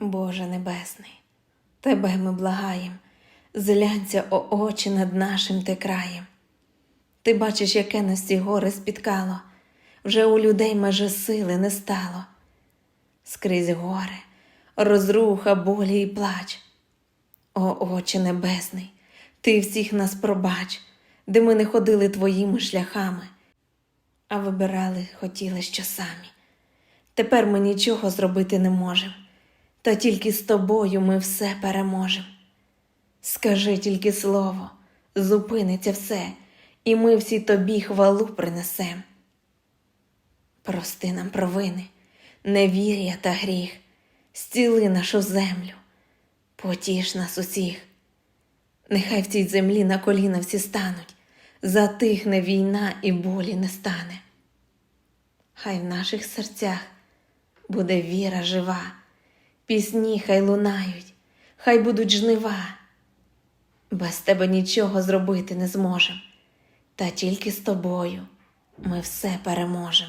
Боже Небесний, Тебе ми благаєм, зглянься о очі над нашим ти краєм. Ти бачиш, яке нас ці горе спіткало, вже у людей меже сили не стало. Скрізь горе, розруха, болі і плач. О, Отче Небесний, Ти всіх нас пробач, де ми не ходили твоїми шляхами, а вибирали хотіли що самі. Тепер ми нічого зробити не можемо, та тільки з тобою ми все переможемо. Скажи тільки слово, зупиниться все, і ми всі тобі хвалу принесем. Прости нам провини, невір'я та гріх, зціли нашу землю, потіш нас усіх. Нехай в цій землі на коліна всі стануть, затихне війна і болі не стане. Хай в наших серцях буде віра жива, пісні хай лунають, хай будуть жнива. Без тебе нічого зробити не зможем, та тільки з тобою ми все переможем.